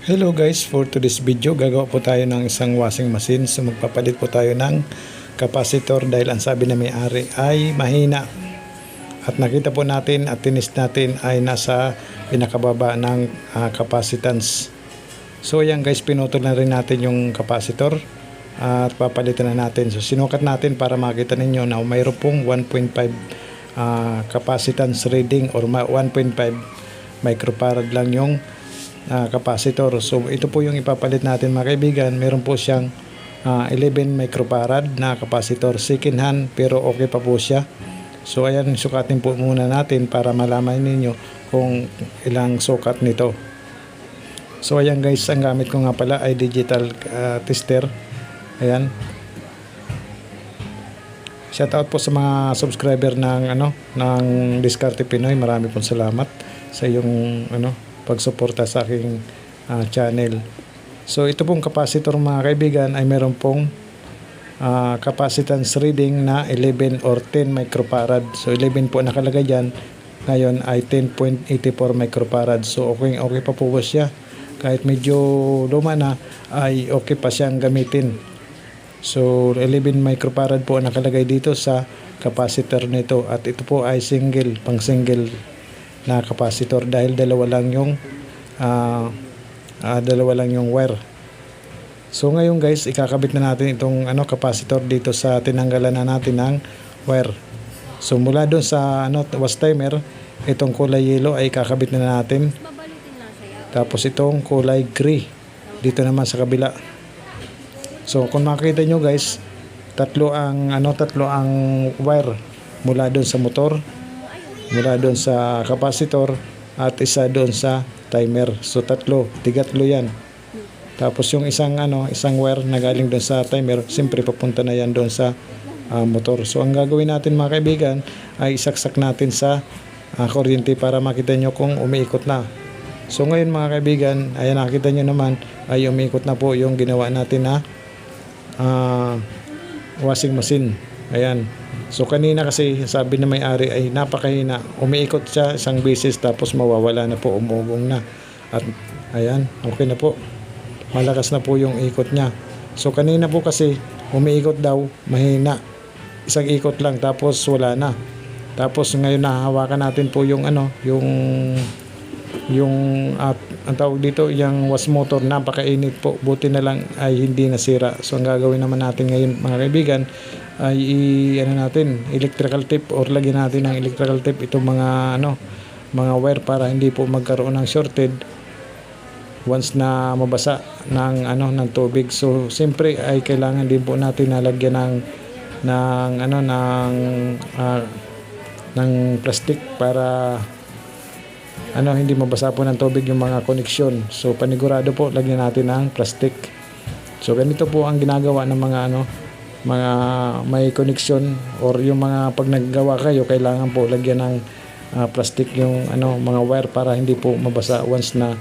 Hello guys, for today's video gagawa po tayo ng isang washing machine. So magpapalit po tayo ng capacitor dahil ang sabi na may-ari ay mahina. At nakita po natin at tinis natin ay nasa pinakababa ng ah, capacitance. So ayan guys, pinutol na rin natin yung capacitor at papalitan na natin. So sinukat natin para makita ninyo na mayroon pong 1.5 ah, capacitance reading or ma- 1.5 microfarad lang yung ah, capacitor. So ito po yung ipapalit natin mga kaibigan. Meron po siyang ah, 11 microfarad na capacitor second hand pero okay pa po siya. So ayan, sukatin po muna natin para malaman ninyo kung ilang sukat nito. So ayan guys, ang gamit ko nga pala ay digital ah, tester. Ayan. Shout out po sa mga subscriber ng ano ng Discarte Pinoy. Marami pong salamat sa iyong ano pagsuporta sa aking ah, channel. So ito pong capacitor mga kaibigan ay meron pong ah, capacitance reading na 11 or 10 microfarad. So 11 po nakalagay diyan. Ngayon ay 10.84 microfarad. So okay okay pa po siya. Kahit medyo luma na ay okay pa siyang gamitin. So 11 microfarad po nakalagay dito sa capacitor nito at ito po ay single, pang single na capacitor dahil dalawa lang yung ah, ah, dalawa lang yung wire. So ngayon guys, ikakabit na natin itong ano capacitor dito sa tinanggalan na natin ng wire. So mula doon sa ano was timer, itong kulay yellow ay kakabit na natin. Tapos itong kulay gray dito naman sa kabila. So kung makita nyo guys, tatlo ang ano tatlo ang wire mula doon sa motor, mula doon sa capacitor at isa doon sa timer. So tatlo, tigatlo 'yan. Tapos yung isang ano, isang wire na galing doon sa timer, siyempre papunta na 'yan doon sa ah, motor. So ang gagawin natin mga kaibigan ay isaksak natin sa ah, kuryente para makita nyo kung umiikot na. So ngayon mga kaibigan, ayan nakita nyo naman ay umiikot na po yung ginawa natin na ah, washing machine. Ayan. So kanina kasi sabi na may-ari ay napakahina. Umiikot siya isang beses tapos mawawala na po, umugong na. At ayan, okay na po. Malakas na po yung ikot niya. So kanina po kasi umiikot daw, mahina. Isang ikot lang tapos wala na. Tapos ngayon nahahawakan natin po yung ano, yung yung at ang tawag dito yung was motor napakainit po. Buti na lang ay hindi nasira. So ang gagawin naman natin ngayon mga kaibigan ay i, ano natin electrical tape or lagyan natin ng electrical tape itong mga ano mga wire para hindi po magkaroon ng shorted once na mabasa ng ano ng tubig. So siyempre ay kailangan din po natin nalagyan ng ng ano ng ah, ng plastic para ano hindi mabasa po ng tubig yung mga koneksyon. So panigurado po lagyan natin ng plastic. So ganito po ang ginagawa ng mga ano mga may koneksyon or yung mga pag naggawa kayo kailangan po lagyan ng ah, plastic yung ano mga wire para hindi po mabasa once na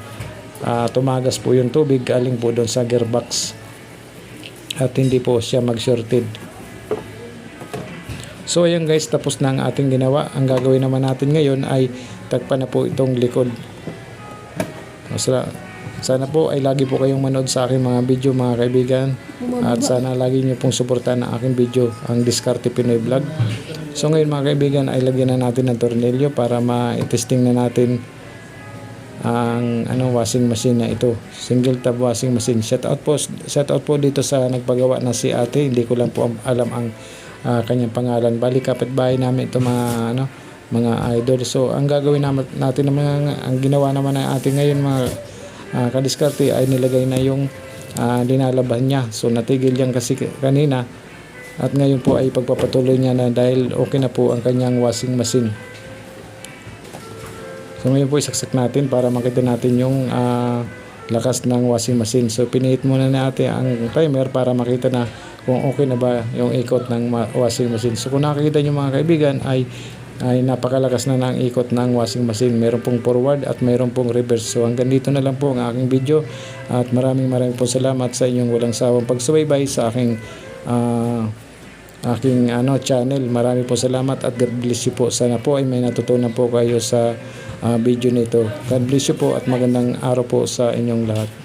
ah, tumagas po yung tubig galing po doon sa gearbox at hindi po siya mag-shorted. So ayan guys, tapos na ang ating ginawa. Ang gagawin naman natin ngayon ay tagpan na po itong likod. Sana po ay lagi po kayong manood sa aking mga video mga kaibigan. At sana lagi niyo pong suportahan ang aking video, ang Discarte Pinoy Vlog. So ngayon mga kaibigan ay lagyan na natin ng tornilyo para ma-testing na natin ang ano washing machine na ito. Single tab washing machine. Shout out po, shout out po dito sa nagpagawa na si Ate. Hindi ko lang po alam ang ah, kanyang pangalan. Bali kapitbahay namin ito mga ano mga idol. So ang gagawin natin naman ang ginawa naman ng ating ngayon mga ah, kadiskarte ay nilagay na yung ah, linalaban niya. So natigil yan kasi kanina at ngayon po ay pagpapatuloy niya na dahil okay na po ang kanyang washing machine. So ngayon po isaksak natin para makita natin yung ah, lakas ng washing machine. So pinihit muna natin ang timer para makita na kung okay na ba yung ikot ng washing machine. So kung nakikita nyo mga kaibigan ay ay napakalakas na ng ikot ng washing machine. Meron pong forward at meron pong reverse. So hanggang dito na lang po ang aking video at maraming maraming po salamat sa inyong walang sawang pagsubaybay sa aking ah, aking ano channel. Marami po salamat at God bless you po. Sana po ay may natutunan po kayo sa ah, video nito. God bless you po at magandang araw po sa inyong lahat.